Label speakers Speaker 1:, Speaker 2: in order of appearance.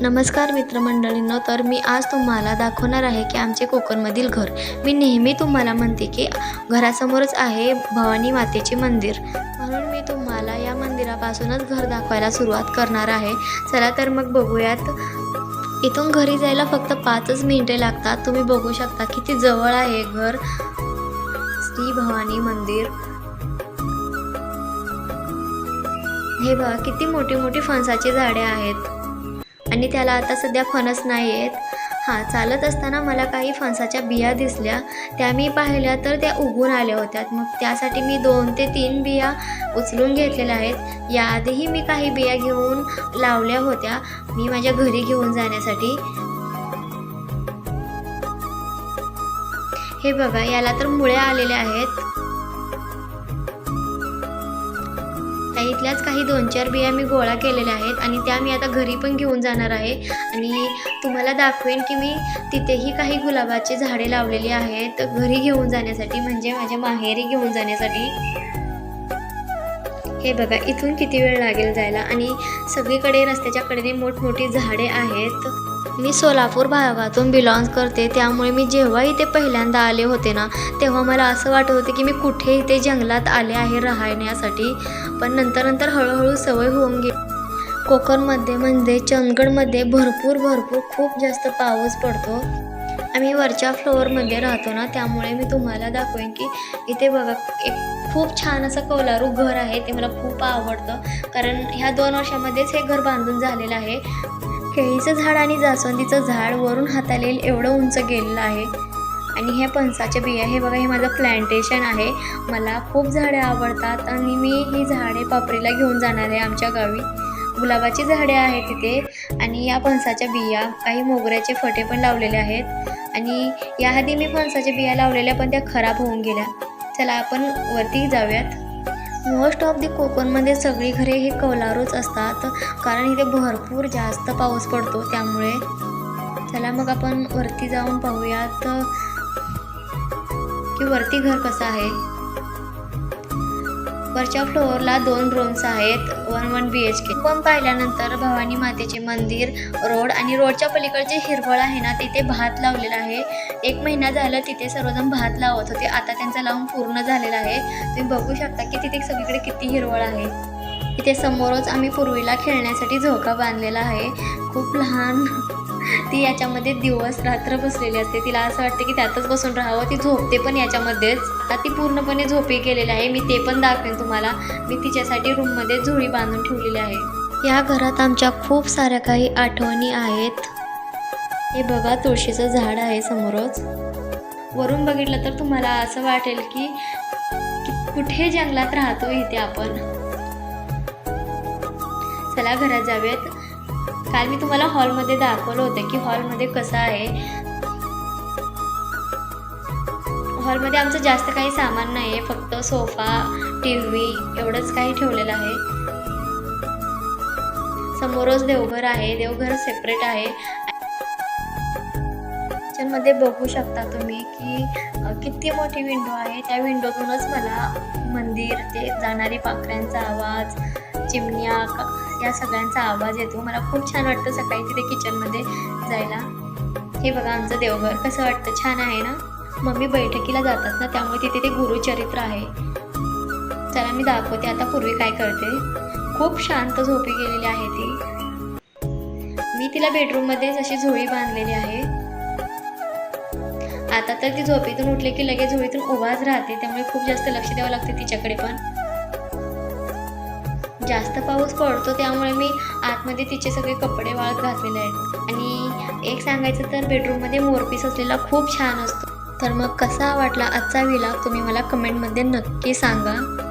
Speaker 1: नमस्कार मित्रमंडळींनो तर मी आज तुम्हाला दाखवणार आहे की आमचे कोकणमधील घर. मी नेहमी तुम्हाला म्हणते की घरासमोरच आहे भवानी मातेचे मंदिर. म्हणून मी तुम्हाला या मंदिरापासूनच घर दाखवायला सुरुवात करणार आहे. चला तर मग बघूयात. इथून घरी जायला फक्त पाचच मिनिटे लागतात. तुम्ही बघू शकता किती जवळ आहे घर. श्री भवानी मंदिर. हे बघा किती मोठी मोठी फणसाची झाडे आहेत. आणि त्याला आता सध्या फणस नाही आहेत हां चालत असताना मला काही फणसाच्या बिया दिसल्या. त्या मी पाहिल्या तर त्या उगून आल्या होत्या मग त्यासाठी मी दोन ते तीन बिया उचलून घेतलेल्या आहेत. याआधीही मी काही बिया घेऊन लावल्या होत्या. मी माझ्या घरी घेऊन जाण्यासाठी. हे बघा याला तर मुळे आलेल्या आहेत. त्या इथल्याच काही दोन चार बिया मी गोळा केलेल्या आहेत आणि त्या मी आता घरी पण घेऊन जाणार आहे. आणि तुम्हाला दाखवेन की मी तिथेही काही गुलाबाची झाडे लावलेली आहेत घरी घेऊन जाण्यासाठी म्हणजे माझ्या माहेरी घेऊन जाण्यासाठी. हे बघा इथून किती वेळ लागेल जायला? आणि सगळीकडे रस्त्याच्या कडेने मोठमोठी झाडे आहेत. मी सोलापूर भागातून बिलॉंग करते त्यामुळे मी जेव्हा इथे पहिल्यांदा आले होते ना तेव्हा मला असं वाटत होते की मी कुठे इथे जंगलात आले आहे राहण्यासाठी. पण नंतर नंतर हळूहळू सवय होऊन गेली कोकणमध्ये म्हणजे चंदगडमध्ये भरपूर भरपूर खूप जास्त पाऊस पडतो. आम्ही वरच्या फ्लोअरमध्ये राहतो ना त्यामुळे मी तुम्हाला दाखवेन की इथे बघा एक खूप छान असं कौलारू घर आहे ते मला खूप आवडतं. कारण ह्या दोन वर्षामध्येच हे घर बांधून झालेलं आहे. केळीचं झाड आणि जास्वंदीचं झाड वरून हाताला येईल एवढं उंच गेलेलं आहे. आणि हे पणसाच्या बिया हे बघा हे माझं प्लांटेशन आहे. मला खूप झाडे आवडतात आणि मी ही झाडे पापरीला घेऊन जाणार आहे आमच्या गावी. गुलाबाची झाडे आहेत तिथे आणि या फणसाच्या बिया काही मोगऱ्याचे फटे पण लावलेले आहेत. आणि याआधी मी फणसाच्या बिया लावलेल्या पण त्या खराब होऊन गेल्या. चला आपण वरती जाऊयात. मोस्ट ऑफ दी कोकणमध्ये सगळी घरे हे कौलारूच असतात. कारण इथे भरपूर जास्त पाऊस पडतो त्यामुळे. चला मग आपण वरती जाऊन पाहूयात की वरती घर कसं आहे. वरच्या फ्लोअरला दोन रूम्स आहेत one one B H K पण पाहिल्यानंतर भवानी मातेचे मंदिर रोड आणि रोडच्या पलीकडचे हिरवळ आहे ना तिथे भात लावलेला आहे. एक महिना झालं तिथे सर्वजण भात लावत होते. आता त्यांचा लावून पूर्ण झालेला आहे. तुम्ही बघू शकता की तिथे सगळीकडे किती हिरवळ आहे. इथे समोरच आम्ही पूर्वीला खेळण्यासाठी झोका बांधलेला आहे. खूप लहान. ती याच्यामध्ये दिवस रात्र बसलेली असते. तिला असं वाटतं की त्यातच बसून राहावं. ती झोपते पण याच्यामध्येच. आता ती पूर्णपणे झोपी गेलेली आहे. मी ते पण दाखवेन तुम्हाला. मी तिच्यासाठी रूममध्ये झोळी बांधून ठेवलेली आहे. या घरात आमच्या खूप साऱ्या काही आठवणी आहेत. हे बघा तुळशीचं झाड आहे समोरच. वरून बघितलं तर तुम्हाला असं वाटेल की की कुठे जंगलात राहतो इथे आपण. चला घरात जाऊयात. काल मी तुम्हाला हॉलमध्ये दाखवलं होतं की हॉलमध्ये कसं आहे. हॉलमध्ये आमचं जास्त काही सामान नाही आहे फक्त सोफा टी व्ही एवढंच काही ठेवलेलं आहे. समोरच देवघर आहे देवघर सेपरेट आहे. किचनमध्ये बघू शकता तुम्ही की किती मोठी विंडो आहे. त्या विंडोतूनच मला मंदिर ते जाणारी पाखऱ्यांचा आवाज चिमण्या या सगळ्यांचा आवाज येतो. मला खूप छान वाटतं सकाळी तिथे किचनमध्ये जायला. हे बघा आमचं देवघर कसं वाटतं? छान आहे ना? मम्मी बैठकीला जातात ना त्यामुळे तिथे ते गुरुचरित्र आहे. चला मी दाखवते आता पूर्वी काय करते. खूप शांत झोपी गेलेली आहे ती. मी तिला बेडरूममध्येच अशी झोळी बांधलेली आहे. आता तर ती झोपेतून उठले की लगेच झोळीतून उभाच राहते. त्यामुळे खूप जास्त लक्ष द्यावं लागते तिच्याकडे पण. जास्त पाऊस पडतो त्यामुळे मी आतमध्ये तिचे सगळे कपडे वाळत घातलेले आहेत. आणि एक सांगायचं तर बेडरूममध्ये मोरपीस असलेला खूप छान असतो. तर मग कसा वाटला आजचा विला तुम्ही मला कमेंटमध्ये नक्की सांगा.